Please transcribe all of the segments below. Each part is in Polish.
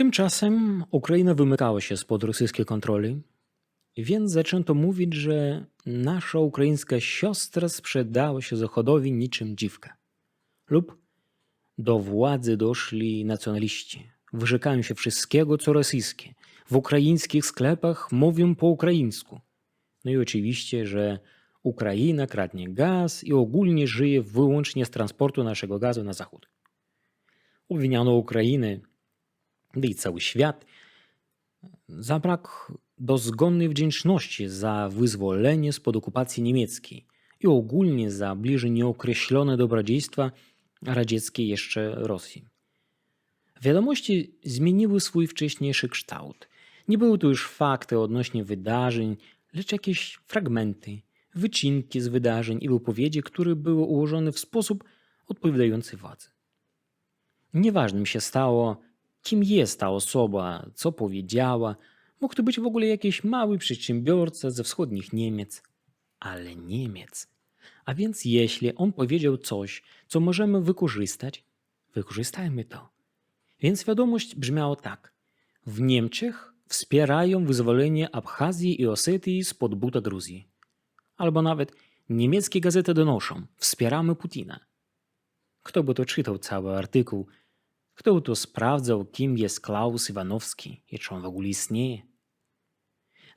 Tymczasem Ukraina wymykała się spod rosyjskiej kontroli, więc zaczęto mówić, że nasza ukraińska siostra sprzedała się Zachodowi niczym dziwka. Lub do władzy doszli nacjonaliści, wyrzekają się wszystkiego, co rosyjskie. W ukraińskich sklepach mówią po ukraińsku. No i oczywiście, że Ukraina kradnie gaz i ogólnie żyje wyłącznie z transportu naszego gazu na zachód. Obwiniano Ukrainę, i cały świat, za brak dozgonnej wdzięczności za wyzwolenie spod okupacji niemieckiej i ogólnie za bliżej nieokreślone dobrodziejstwa radzieckiej jeszcze Rosji. Wiadomości zmieniły swój wcześniejszy kształt. Nie były to już fakty odnośnie wydarzeń, lecz jakieś fragmenty, wycinki z wydarzeń i wypowiedzi, które były ułożone w sposób odpowiadający władzy. Nieważnym się stało, kim jest ta osoba, co powiedziała. Mógł to być w ogóle jakiś mały przedsiębiorca ze wschodnich Niemiec, ale Niemiec. A więc jeśli on powiedział coś, co możemy wykorzystać, wykorzystajmy to. Więc wiadomość brzmiała tak. W Niemczech wspierają wyzwolenie Abchazji i Osetii spod buta Gruzji. Albo nawet niemieckie gazety donoszą, wspieramy Putina. Kto by to czytał cały artykuł, kto to sprawdzał, kim jest Klaus Iwanowski i czy on w ogóle istnieje.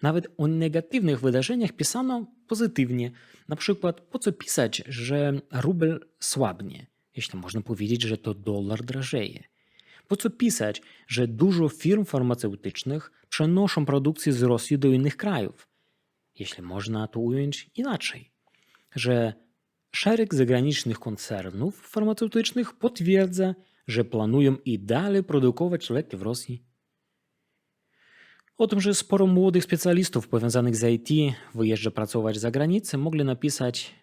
Nawet o negatywnych wydarzeniach pisano pozytywnie. Na przykład, po co pisać, że rubel słabnie, jeśli można powiedzieć, że to dolar drażeje? Po co pisać, że dużo firm farmaceutycznych przenoszą produkcję z Rosji do innych krajów? Jeśli można to ująć inaczej, że szereg zagranicznych koncernów farmaceutycznych potwierdza, że planują i dalej produkować leki w Rosji. O tym, że sporo młodych specjalistów powiązanych z IT wyjeżdża pracować za granicę, mogli napisać: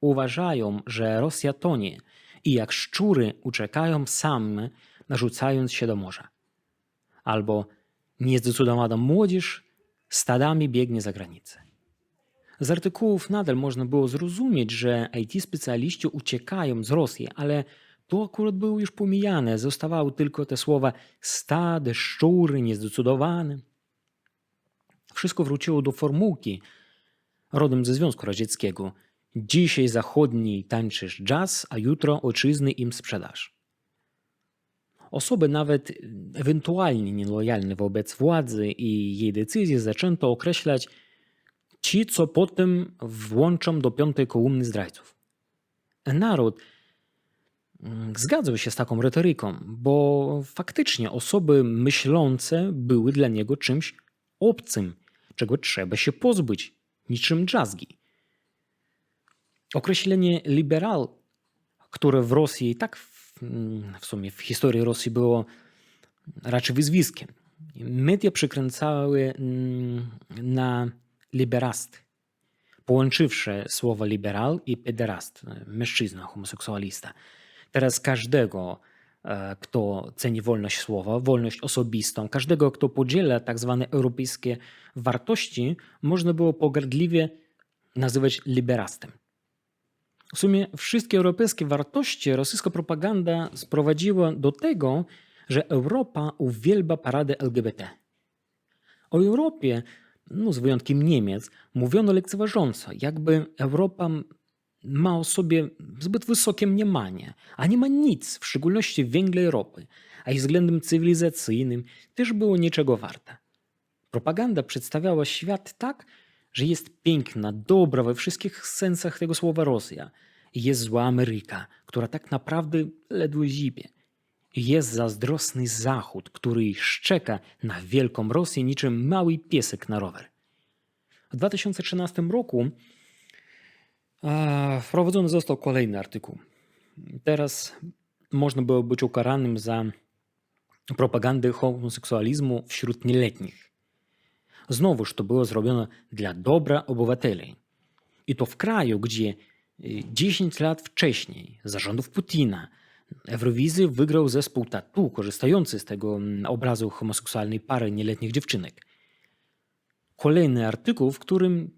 Uważają, że Rosja tonie i jak szczury uciekają same, narzucając się do morza. Albo niezdecydowana młodzież stadami biegnie za granicę. Z artykułów nadal można było zrozumieć, że IT-specjaliści uciekają z Rosji, ale to akurat było już pomijane. Zostawały tylko te słowa stade, szczury, niezdecydowane. Wszystko wróciło do formułki rodem ze Związku Radzieckiego. Dzisiaj zachodni tańczysz jazz, a jutro ojczyzny im sprzedasz. Osoby nawet ewentualnie nielojalne wobec władzy i jej decyzji zaczęto określać ci, co potem włączą do piątej kolumny zdrajców. Naród zgadzał się z taką retoryką, bo faktycznie osoby myślące były dla niego czymś obcym, czego trzeba się pozbyć, niczym dżazgi. Określenie liberal, które w Rosji i tak w, w sumie w historii Rosji było raczej wyzwiskiem. Media przykręcały na liberast, połączywszy słowo liberal i pederast, mężczyzna, homoseksualista. Teraz każdego, kto ceni wolność słowa, wolność osobistą, każdego, kto podziela tak zwane europejskie wartości, można było pogardliwie nazywać liberastem. W sumie wszystkie europejskie wartości rosyjska propaganda sprowadziła do tego, że Europa uwielbia paradę LGBT. O Europie, no z wyjątkiem Niemiec, mówiono lekceważąco, jakby Europa ma o sobie zbyt wysokie mniemanie, a nie ma nic, w szczególności węgla i ropy, a i względem cywilizacyjnym też było niczego warta. Propaganda przedstawiała świat tak, że jest piękna, dobra we wszystkich sensach tego słowa Rosja. Jest zła Ameryka, która tak naprawdę ledwo zibie. Jest zazdrosny Zachód, który szczeka na wielką Rosję niczym mały piesek na rower. W 2013 roku wprowadzony został kolejny artykuł. Teraz można było być ukaranym za propagandę homoseksualizmu wśród nieletnich. Znowuż to było zrobione dla dobra obywateli. I to w kraju, gdzie 10 lat wcześniej, za rządów Putina, Eurowizję wygrał zespół Tatu, korzystający z tego obrazu homoseksualnej pary nieletnich dziewczynek. Kolejny artykuł, w którym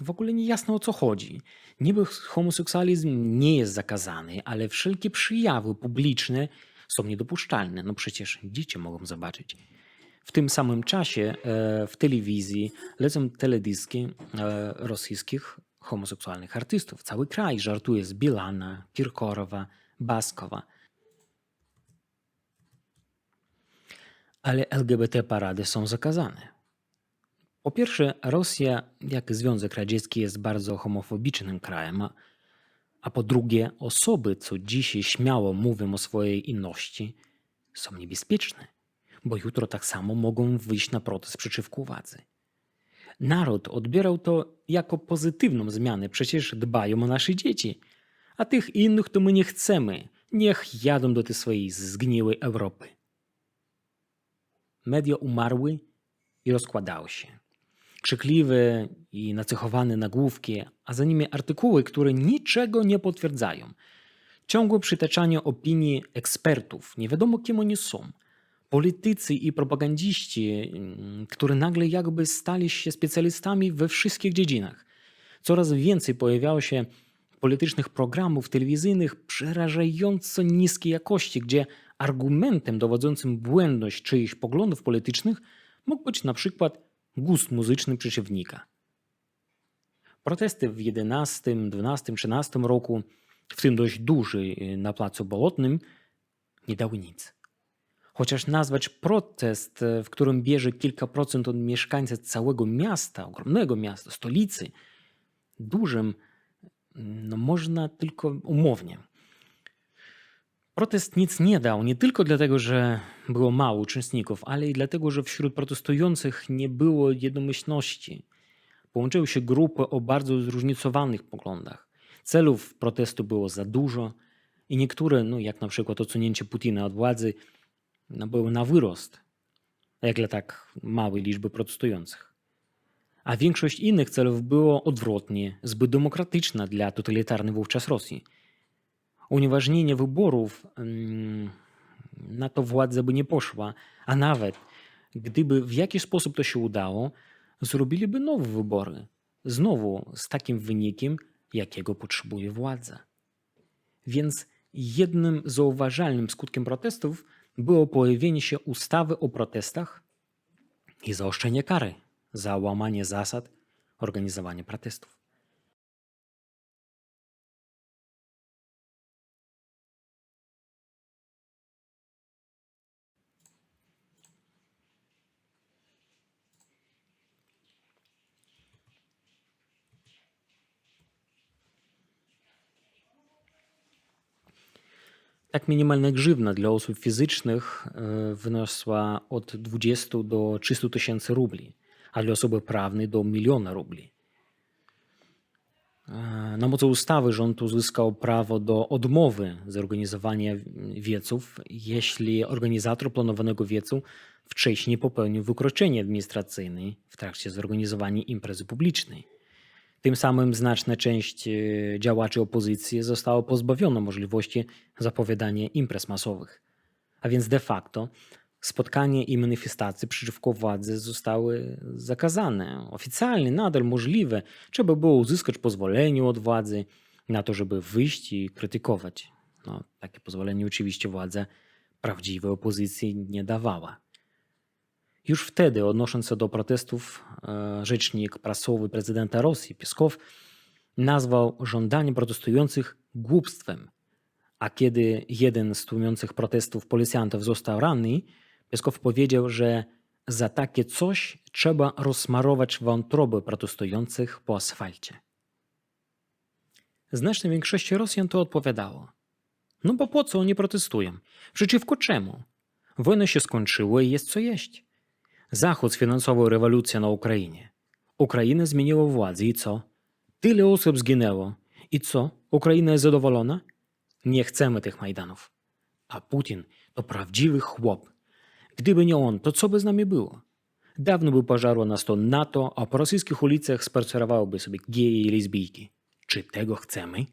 w ogóle nie jasno o co chodzi. Niby homoseksualizm nie jest zakazany, ale wszelkie przejawy publiczne są niedopuszczalne. No przecież dzieci mogą zobaczyć. W tym samym czasie e, w telewizji lecą teledyski e, rosyjskich homoseksualnych artystów. Cały kraj żartuje z Bilana, Kirkorowa, Baskowa. Ale LGBT parady są zakazane. Po pierwsze, Rosja, jak Związek Radziecki, jest bardzo homofobicznym krajem, a, po drugie, osoby, co dzisiaj śmiało mówią o swojej inności, są niebezpieczne, bo jutro tak samo mogą wyjść na protest przeciwko władzy. Naród odbierał to jako pozytywną zmianę, przecież dbają o nasze dzieci, a tych innych to my nie chcemy, niech jadą do tej swojej zgniłej Europy. Media umarły i rozkładały się krzykliwe i nacechowane nagłówki, a za nimi artykuły, które niczego nie potwierdzają. Ciągłe przytaczanie opinii ekspertów, nie wiadomo kim oni są. Politycy i propagandziści, mm, którzy nagle jakby stali się specjalistami we wszystkich dziedzinach. Coraz więcej pojawiało się politycznych programów telewizyjnych przerażająco niskiej jakości, gdzie argumentem dowodzącym błędność czyichś poglądów politycznych mógł być na przykład gust muzyczny przeciwnika. Protesty w 11, 12, 13 roku, w tym dość duży na Placu Bolotnym, nie dały nic. Chociaż nazwać protest, w którym bierze kilka procent od mieszkańców całego miasta, ogromnego miasta, stolicy, dużym, no można tylko umownie. Protest nic nie dał, nie tylko dlatego, że było mało uczestników, ale i dlatego, że wśród protestujących nie było jednomyślności. Połączyły się grupy o bardzo zróżnicowanych poglądach. Celów protestu było za dużo i niektóre, no jak na przykład odsunięcie Putina od władzy, no były na wyrost, jak dla tak małej liczby protestujących. A większość innych celów było odwrotnie, zbyt demokratyczna dla totalitarnej wówczas Rosji – unieważnienie wyborów na to władza by nie poszła, a nawet gdyby w jakiś sposób to się udało, zrobiliby nowe wybory. Znowu z takim wynikiem, jakiego potrzebuje władza. Więc jednym zauważalnym skutkiem protestów było pojawienie się ustawy o protestach i zaostrzenie kary za łamanie zasad organizowania protestów. Tak minimalna grzywna dla osób fizycznych e, wyniosła od 20 do 300 tysięcy rubli, a dla osoby prawnej do miliona rubli. E, na mocy ustawy rząd uzyskał prawo do odmowy zorganizowania wieców, jeśli organizator planowanego wiecu wcześniej popełnił wykroczenie administracyjne w trakcie zorganizowania imprezy publicznej. Tym samym znaczna część e, działaczy opozycji została pozbawiona możliwości zapowiadania imprez masowych. A więc de facto spotkania i manifestacje przeciwko władzy zostały zakazane. Oficjalnie nadal możliwe, trzeba było uzyskać pozwolenie od władzy na to, żeby wyjść i krytykować. No, takie pozwolenie oczywiście władza prawdziwej opozycji nie dawała. Już wtedy, odnosząc się do protestów, e, rzecznik prasowy prezydenta Rosji, Pieskow, nazwał żądanie protestujących głupstwem. A kiedy jeden z tłumiących protestów policjantów został ranny, Pieskow powiedział, że za takie coś trzeba rozsmarować wątroby protestujących po asfalcie. Znacznej większości Rosjan to odpowiadało. No bo po co oni protestują? Przeciwko czemu? Wojna się skończyła i jest co jeść. Zachód sfinansował rewolucję na Ukrainie. Ukraina zmieniła władzę i co? Tyle osób zginęło. I co? Ukraina jest zadowolona? Nie chcemy tych Majdanów. A Putin to prawdziwy chłop. Gdyby nie on, to co by z nami było? Dawno by pożarło nas to NATO, a po rosyjskich ulicach spacerowałyby sobie geje i lesbijki. Czy tego chcemy?